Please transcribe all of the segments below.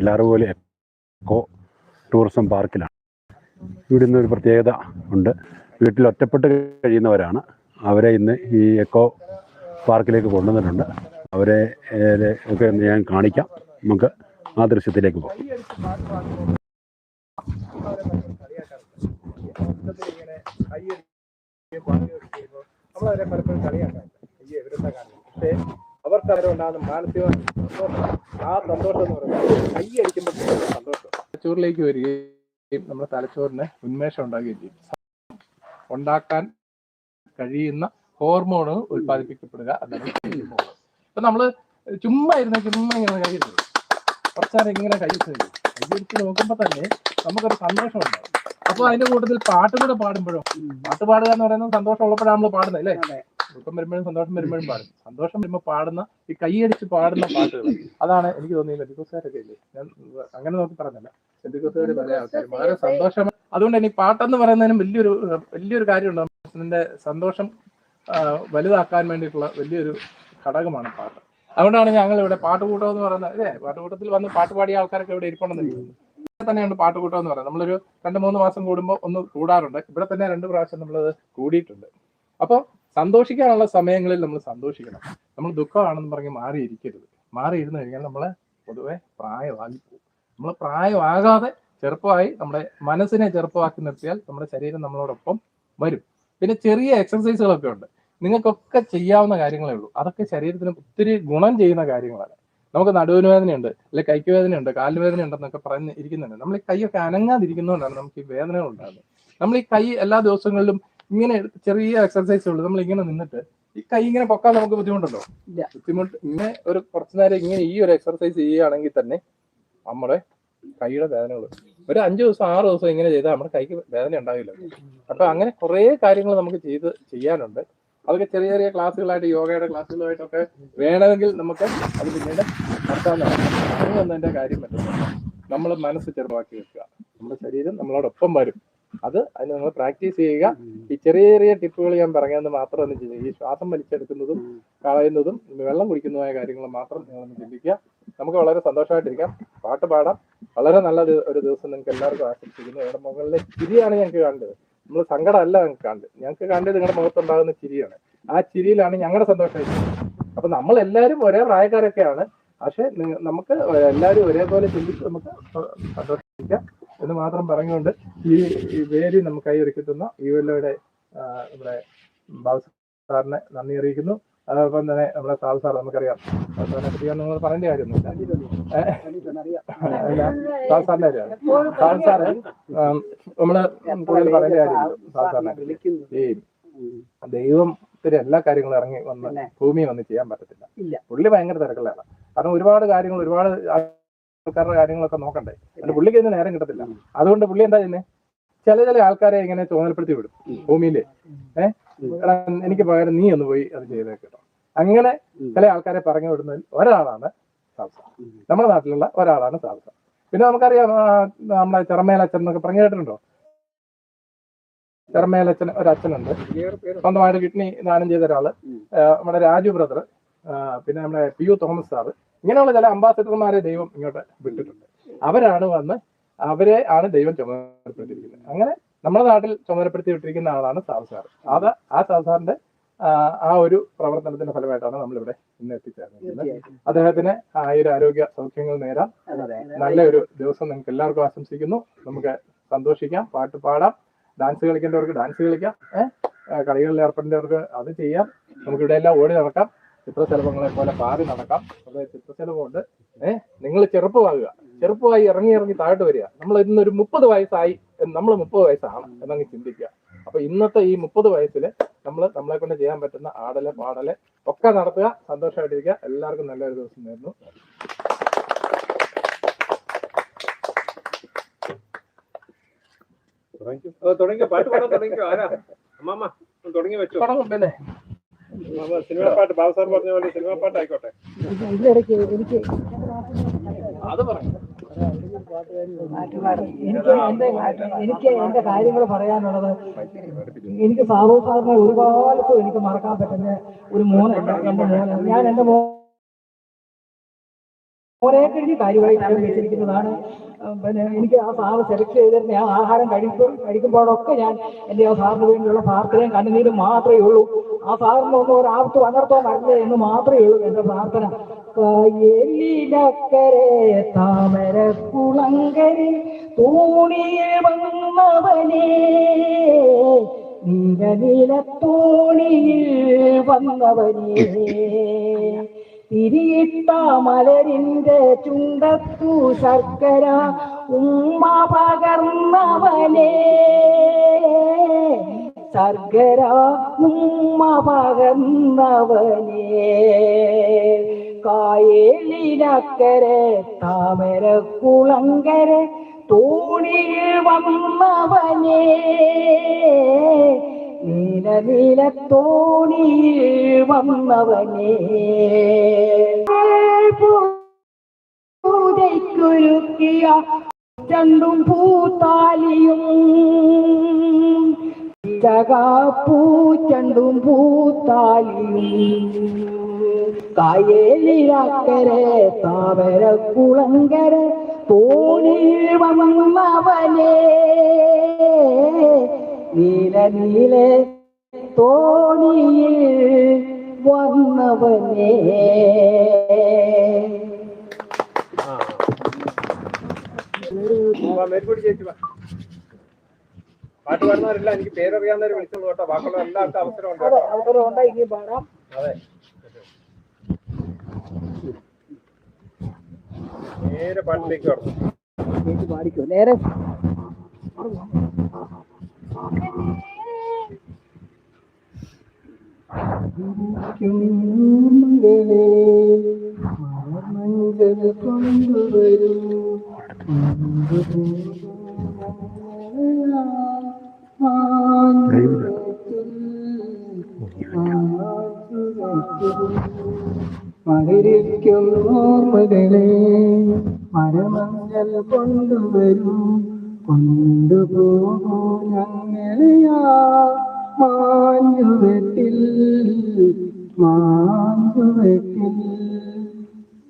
എല്ലാറുപോലെ eco tourism പാർക്കിലാണ്. ഇവിടെ നിന്ന് ഒരു പ്രത്യേകത ഉണ്ട്. വീട്ടിൽ ഒറ്റപ്പെട്ട് കഴിയുന്നവരാണ്. അവരെ ഇന്ന് ഈ എക്കോ പാർക്കിലേക്ക് കൊണ്ടുവന്നിട്ടുണ്ട്. അവരെ ഒക്കെ ഞാൻ കാണിക്കാം. നമുക്ക് ആ ദൃശ്യത്തിലേക്ക് പോകാം. അവരെ പലപ്പോഴും കളിയാക്കാം. അവർക്ക് അവരുണ്ടാകുന്ന മാനസിക സന്തോഷം. ആ സന്തോഷം എന്ന് പറയുന്നത് കൈ അടിക്കുമ്പോൾ സന്തോഷം. തലച്ചോറിലേക്ക് വരികയും നമ്മുടെ തലച്ചോറിന് ഉന്മേഷം ഉണ്ടാകുകയും ചെയ്യും. ഉണ്ടാക്കാൻ കഴിയുന്ന ഹോർമോണ് ഉത്പാദിപ്പിക്കപ്പെടുക അപ്പൊ ഇപ്പൊ നമ്മൾ ചുമ്മാ ഇരുന്ന ചുമ്മാ ഇങ്ങനെ കൈ ഇടുന്നത് കുറച്ചേരം ഇങ്ങനെ കൈ ഇടിച്ച് നോക്കുമ്പോ തന്നെ നമുക്കൊരു സന്തോഷം ഉണ്ടാവും അപ്പൊ അതിന്റെ കൂട്ടത്തിൽ പാട്ടും കൂടെ പാടുമ്പോഴും? പാട്ട് പാടുക എന്ന് പറയുന്നത് സന്തോഷം ഉള്ളപ്പോഴാണ് നമ്മൾ പാടുന്നത് അല്ലേ? ദുഃഖം വരുമ്പോഴും സന്തോഷം വരുമ്പോഴും പാടും. സന്തോഷം വരുമ്പോൾ പാടുന്ന ഈ കൈയടിച്ച് പാടുന്ന പാട്ടുകൾ അതാണ് എനിക്ക് തോന്നിയത് ബന്ധുക്കോസുകാരൊക്കെ ഇല്ലേ? ഞാൻ അങ്ങനെ നോക്കി പറഞ്ഞല്ല. ബന്ധുക്കോസുകാർ പല ആൾക്കാരും വളരെ സന്തോഷം. അതുകൊണ്ട് എനിക്ക് പാട്ടെന്ന് പറയുന്നതിനും വലിയൊരു വലിയൊരു കാര്യമുണ്ട്. മനസ്സിന്റെ സന്തോഷം വലുതാക്കാൻ വേണ്ടിയിട്ടുള്ള വലിയൊരു ഘടകമാണ് പാട്ട്. അതുകൊണ്ടാണ് ഞങ്ങൾ ഇവിടെ പാട്ടുകൂട്ടം എന്ന് പറയുന്നത്. അല്ലേ? പാട്ടുകൂട്ടത്തിൽ വന്ന് പാട്ട് പാടിയ ആൾക്കാരൊക്കെ ഇവിടെ ഇരിപ്പുണ്ടെന്ന് ഇവിടെ തന്നെയാണ് പാട്ടുകൂട്ടം എന്ന് പറയുന്നത്. നമ്മളൊരു രണ്ട് മൂന്ന് മാസം കൂടുമ്പോൾ ഒന്ന് കൂടാറുണ്ട്. ഇവിടെ തന്നെ രണ്ട് പ്രാവശ്യം നമ്മളത് കൂടിയിട്ടുണ്ട്. അപ്പോൾ സന്തോഷിക്കാനുള്ള സമയങ്ങളിൽ നമ്മൾ സന്തോഷിക്കണം. നമ്മൾ ദുഃഖമാണെന്ന് പറഞ്ഞ് മാറിയിരിക്കരുത്. മാറിയിരുന്നു കഴിഞ്ഞാൽ നമ്മളെ പൊതുവെ പ്രായമാകി പോകും. നമ്മൾ പ്രായമാകാതെ ചെറുപ്പമായി നമ്മുടെ മനസ്സിനെ ചെറുപ്പമാക്കി നിർത്തിയാൽ നമ്മുടെ ശരീരം നമ്മളോടൊപ്പം വരും. പിന്നെ ചെറിയ എക്സസൈസുകളൊക്കെ ഉണ്ട്. നിങ്ങൾക്കൊക്കെ ചെയ്യാവുന്ന കാര്യങ്ങളേ ഉള്ളൂ. അതൊക്കെ ശരീരത്തിന് ഒത്തിരി ഗുണം ചെയ്യുന്ന കാര്യങ്ങളാണ്. നമുക്ക് നടുവിന് വേദനയുണ്ട് അല്ലെ കൈക്ക് വേദനയുണ്ട് കാലിന് വേദന ഉണ്ടെന്നൊക്കെ പറഞ്ഞ് ഇരിക്കുന്നുണ്ട്. നമ്മൾ ഈ കൈയൊക്കെ അനങ്ങാതിരിക്കുന്നതുകൊണ്ടാണ് നമുക്ക് ഈ വേദനകൾ ഉണ്ടാകുന്നത്. നമ്മൾ ഈ കൈ എല്ലാ ദിവസങ്ങളിലും ഇങ്ങനെ ചെറിയ എക്സർസൈസ് ഉള്ളൂ. നമ്മൾ ഇങ്ങനെ നിന്നിട്ട് ഈ കൈ ഇങ്ങനെ പൊക്കാൻ നമുക്ക് ബുദ്ധിമുട്ടുണ്ടോ. ബുദ്ധിമുട്ട്. ഇങ്ങനെ ഒരു കുറച്ചു നേരം ഇങ്ങനെ ഈ ഒരു എക്സർസൈസ് ചെയ്യുകയാണെങ്കിൽ തന്നെ നമ്മുടെ കൈയുടെ വേദനകൾ ഒരു അഞ്ചു ദിവസം ആറ് ദിവസം ഇങ്ങനെ ചെയ്താൽ നമ്മുടെ കൈക്ക് വേദന ഉണ്ടാവില്ല. അപ്പൊ അങ്ങനെ കുറെ കാര്യങ്ങൾ നമുക്ക് ചെയ്ത് ചെയ്യാനുണ്ട്. അതൊക്കെ ചെറിയ ചെറിയ ക്ലാസ്സുകളായിട്ട് യോഗയുടെ ക്ലാസ്സുകളായിട്ടൊക്കെ വേണമെങ്കിൽ നമുക്ക് അത് പിന്നീട് നടത്താവുന്നതാണ് അങ്ങനെ ഒന്നതിന്റെ കാര്യം പറ്റുന്നത് നമ്മൾ മനസ്സ് ചെറുതാക്കി വെക്കുക. നമ്മുടെ ശരീരം നമ്മളോടൊപ്പം വരും. അത് അതിന് നിങ്ങൾ പ്രാക്ടീസ് ചെയ്യുക. ഈ ചെറിയ ചെറിയ ടിപ്പുകൾ ഞാൻ പറഞ്ഞതെന്ന് മാത്രം ഒന്ന് ചിന്തിക്കുക ഈ ശ്വാസം വലിച്ചെടുക്കുന്നതും കളയുന്നതും വെള്ളം കുടിക്കുന്നതുമായ കാര്യങ്ങൾ മാത്രം നിങ്ങളൊന്ന് ചിന്തിക്കുക. നമുക്ക് വളരെ സന്തോഷമായിട്ടിരിക്കാം. പാട്ട് പാടാം. വളരെ നല്ല ഒരു ദിവസം നിങ്ങൾക്ക് എല്ലാവർക്കും ആശംസിക്കുന്നു. നിങ്ങളുടെ മുകളിലെ ചിരിയാണ് ഞങ്ങൾക്ക് കണ്ടത്. നമ്മൾ സങ്കടമല്ല ഞങ്ങൾക്ക് കണ്ടത്. ഞങ്ങൾക്ക് കണ്ടത് നിങ്ങളുടെ മുഖത്തുണ്ടാകുന്ന ചിരിയാണ്. ആ ചിരിയിലാണ് ഞങ്ങളുടെ സന്തോഷമായിരിക്കുന്നത് അപ്പൊ നമ്മൾ എല്ലാവരും ഒരേ പ്രായക്കാരൊക്കെയാണ്. പക്ഷെ നമുക്ക് എല്ലാവരും ഒരേപോലെ ചിന്തിച്ച് നമുക്ക് സന്തോഷിക്കാം. എന്ന് മാത്രം പറഞ്ഞുകൊണ്ട് ഈ വേരി നമുക്ക് കൈ തന്ന ഈ വല്ലയുടെ നമ്മുടെ ബാബു സാറിനെ നന്ദി അറിയിക്കുന്നു. അതോടൊപ്പം തന്നെ നമ്മുടെ സാബു സാർ നമുക്കറിയാം. സാബു സാറിനെ പറ്റി നിങ്ങൾ പറയേണ്ട കാര്യമൊന്നുമില്ല. സാബു സാറിന്റെ കാര്യമാണ്. സാബു സാറ് നമ്മൾ കൂടുതൽ പറയേണ്ട കാര്യമില്ല. സാബു സാറിനെ ഈ ദൈവം എല്ലാ കാര്യങ്ങളും ഇറങ്ങി വന്ന് ഭൂമി വന്ന് ചെയ്യാൻ പറ്റത്തില്ല. പുള്ളി ഭയങ്കര തിരക്കുള്ളതാണ് കാരണം ഒരുപാട് കാര്യങ്ങൾ ഒരുപാട് ആൾക്കാരുടെ കാര്യങ്ങളൊക്കെ നോക്കണ്ടേ? അതിന്റെ പുള്ളിക്ക് ഇതിന് നേരം കിട്ടത്തില്ല. അതുകൊണ്ട് പുള്ളി എന്താ ചെയ്യുന്നത് ചില ചില ആൾക്കാരെ ഇങ്ങനെ ചുമതലപ്പെടുത്തി വിടും. ഭൂമിയിൽ. ഏഹ് എനിക്ക് പകരം നീ ഒന്ന് പോയി അത് ചെയ്തേക്കട്ടോ അങ്ങനെ ചില ആൾക്കാരെ പറഞ്ഞു വിടുന്നതിൽ ഒരാളാണ് സാൽസ നമ്മുടെ നാട്ടിലുള്ള ഒരാളാണ് സാൽസ പിന്നെ നമുക്കറിയാം നമ്മുടെ ചെറമേലച്ചൻ എന്നൊക്കെ പറഞ്ഞു കേട്ടിട്ടുണ്ടോ? ചെറമേലച്ചൻ ഒരു അച്ഛനുണ്ട്. സ്വന്തമായിട്ട് കിഡ്നി ദാനം ചെയ്ത ഒരാൾ. നമ്മുടെ രാജു ബ്രദർ. പിന്നെ നമ്മുടെ പി യു തോമസ് സാറ്. ഇങ്ങനെയുള്ള ചില അംബാസിഡർമാരെ ദൈവം ഇങ്ങോട്ട് വിട്ടിട്ടുണ്ട്. അവരാണ് വന്ന് അവരെ ആണ് ദൈവം ചുമതലപ്പെടുത്തിയിരിക്കുന്നത്. അങ്ങനെ നമ്മുടെ നാട്ടിൽ ചുമതലപ്പെടുത്തി വിട്ടിരിക്കുന്ന ആളാണ് സാബു സാർ. അത് ആ സാബു സാറിന്റെ ആ, ഒരു പ്രവർത്തനത്തിന്റെ ഫലമായിട്ടാണ് നമ്മളിവിടെ ഇന്ന് എത്തിച്ചേർന്നത് അദ്ദേഹത്തിന് ആയിരം ആരോഗ്യ സൗഖ്യങ്ങൾ നേരാം. നല്ല ഒരു ദിവസം നിങ്ങൾക്ക് എല്ലാവർക്കും ആശംസിക്കുന്നു. നമുക്ക് സന്തോഷിക്കാം പാട്ട് പാടാം ഡാൻസ് കളിക്കേണ്ടവർക്ക് ഡാൻസ് കളിക്കാം ഏഹ് കളികളിൽ ഏർപ്പെടേണ്ടവർക്ക് അത് ചെയ്യാം. നമുക്കിവിടെ എല്ലാം ഓടി നടക്കാം. ചിത്രശലഭങ്ങളെ പോലെ പാറി നടക്കാം. അവിടെ ചിത്രശലഭമുണ്ട്. ഏഹ് നിങ്ങൾ ചെറുപ്പമാകുക ചെറുപ്പമായി ഇറങ്ങി ഇറങ്ങി താഴോട്ട് വരിക. നമ്മൾ ഇന്ന് ഒരു മുപ്പത് വയസ്സായി നമ്മൾ മുപ്പത് വയസ്സാണ് എന്നങ്ങ് ചിന്തിക്കുക. അപ്പൊ ഇന്നത്തെ ഈ മുപ്പത് വയസ്സിൽ നമ്മൾ നമ്മളെ കൊണ്ട് ചെയ്യാൻ പറ്റുന്ന ആടൽ പാടൽ ഒക്കെ നടത്തുക. സന്തോഷമായിട്ടിരിക്കുക എല്ലാവർക്കും നല്ലൊരു ദിവസം നേരുന്നു. തുടങ്ങിയോ പാട്ട് പാടാൻ തുടങ്ങിയോ ആരാ? അമ്മാമ്മ തുടങ്ങി വെച്ചു. തുടങ്ങും പിന്നെ. സിനിമ പാട്ട് ബാബു സാർ പറഞ്ഞ പോലെ സിനിമ പാട്ട് ആയിക്കോട്ടെ ഇതിനിടയ്ക്ക് എനിക്ക് അത് പറഞ്ഞു എനിക്ക് എന്റെ എനിക്ക് എന്റെ കാര്യങ്ങൾ പറയാനുള്ളത് എനിക്ക് ഫാറൂഖ് സാറിനെ ഒരുപാട് എനിക്ക് മറക്കാൻ പറ്റുന്ന ഒരു മോനെ മോന്. ഞാൻ എന്റെ മോനെ കഴിഞ്ഞ് കാര്യമായി ഞാൻ വെച്ചിരിക്കുന്നതാണ് പിന്നെ എനിക്ക് ആ സാറ് സെലക്ട് ചെയ്തിരുന്ന ആ ആഹാരം കഴിക്കും കഴിക്കുമ്പോഴൊക്കെ ഞാൻ എന്റെ ആ സാറിന് വേണ്ടിയുള്ള പ്രാർത്ഥനയും കണ്ണുനീരും മാത്രമേ ഉള്ളൂ. ആ സാറിനൊന്നും ഒരു ആപത്ത് അനർത്ഥവും വരല്ലേ എന്ന് മാത്രമേ ഉള്ളൂ എന്റെ പ്രാർത്ഥന. കായലിനക്കരെ താമര കുളങ്കരി തൂണിയിൽ വന്നവനേ നീല നീല തോണിയിൽ വന്നവനേ. തിരിയിട്ട മലരിന്റെ ചുണ്ടത്തു ശർക്കര ഉമ്മ പകർന്നവനെ. ശർക്കര ഉമ്മ പകർന്നവനെ. കായലിനക്കരെ താമര കുളങ്കര തോണിയിൽ വന്നവനേ. നീല നീല തോണിയിൽ വന്നവനേ. പൂജയ്ക്കൊരുക്കിയ രണ്ടും പൂത്താലിയും. ചകാപ്പൂച്ചണ്ടും പൂത്താലിയും. കായലിരാക്കര താമര കുളങ്കര തോണിയിൽ വന്നവനേ. നീല നീല തോണിയിൽ വന്നവനേ. പാട്ട് പാടുന്നവരെല്ലാം എനിക്ക് പേരറിയാവുന്നവർ വിളിച്ചോളൂ കേട്ടോ. ബാക്കിയുള്ള എല്ലാവർക്കും അവസരമുണ്ട് കേട്ടോ. അവസരം ഉണ്ടായി പാടാം അതെ. നേരെ പാട്ടിലേക്ക് കടന്നു. പാടിക്കോ? നേരെ. മഞ്ഞൾ കൊണ്ടുവരൂ മകരിക്കും ഓർമ്മകളെ മരമഞ്ഞൽ കൊണ്ടുവരൂ. കൊണ്ടുപോകൂ ഞങ്ങളെയാ മാഞ്ഞുവെട്ടിൽ മാഞ്ഞുവെട്ടിൽ.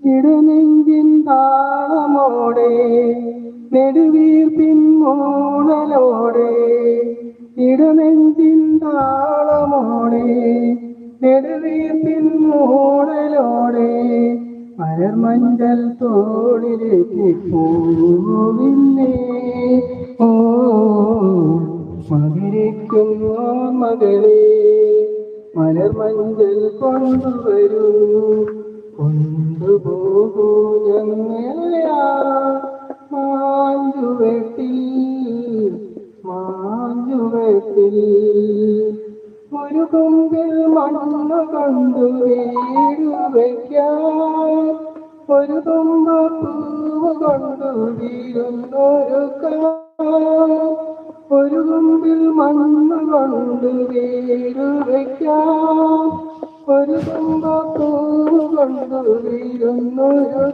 ഇടനെഞ്ചിൻ മലർമഞ്ചൽ തോളിലേക്ക് പോവില്ലേ ഓ മകരിക്കും മകളെ. മലർമഞ്ചൽ കൊണ്ടുവരൂ കൊണ്ടുപോകൂ ഞങ്ങളെയാ മാഞ്ഞുവെട്ടിൽ മാഞ്ഞുവെട്ടിൽ ഒരു കൊമ്പിൽ മണ്ണു കൊണ്ടു കൊണ്ട് വീട് വയ്ക്കാം ഒരു തുമ്പ പൂവ് കൊണ്ട് വീഴുന്നൊരു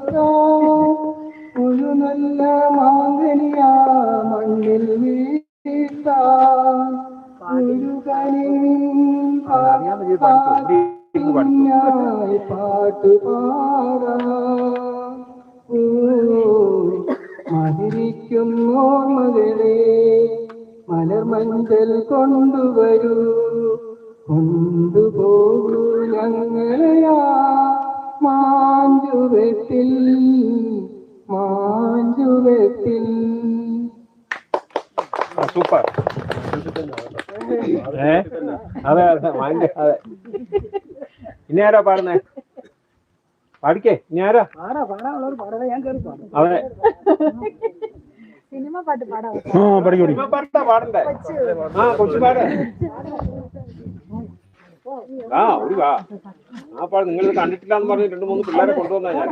ഒരു നല്ല മാങ്ങനിയാ മണ്ണിൽ വീട്ടാൻ ഒരു പാട്ടിനായി പാട്ട് പാടാം. മതിരിക്കും ഓർമ്മകളെ മലർമഞ്ചൽ കൊണ്ടുവരൂ. കൊണ്ടുപോകൂ ഞങ്ങളെയാ മാഞ്ചുവെട്ടിൽ മാഞ്ചുവെട്ടിൽ. സൂപ്പർ. ഏ? അതെ അതെ ഭയങ്കര അതെ. ഇനി ആരാ പാടുന്നേ? പാടിക്കേ ഇനി ആരാ? പാടാ പാടാനുള്ളവർ പാടാതെ ഞാൻ കയറി പാടും. അതെ സിനിമ പാട്ട് പാടാം ആ പഠിക്കും ഇപ്പൊ പാട്ടാ ആ കൊച്ചു പാട്. ആ ഒരു വാ. ആ പാട് നിങ്ങൾ കണ്ടിട്ടില്ല എന്ന് പറഞ്ഞ് രണ്ട് മൂന്ന് പിള്ളേരെ കൊണ്ടുവന്നാ ഞാൻ.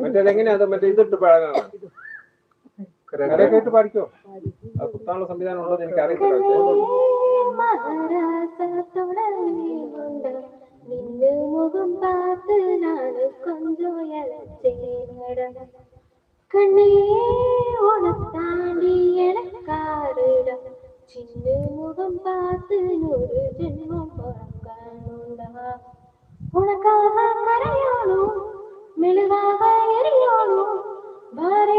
മറ്റേതെങ്ങനെയാ മറ്റേ ഇതിട്ട് പാടാനാണ്? കേട്ട് പാടിക്കോ പുത്താനുള്ള സംവിധാനം ഉണ്ടോ എനിക്ക് അറിയില്ല കണ്ണേ ഓണത്താണ്ടി എനക്കാറിടം சின்ன முகம் பார்த்து நூறு ஜென்மம் பிறக்கானுண்டா உனக்காக கரையானோ மெழுவாக எரியானோ பாரே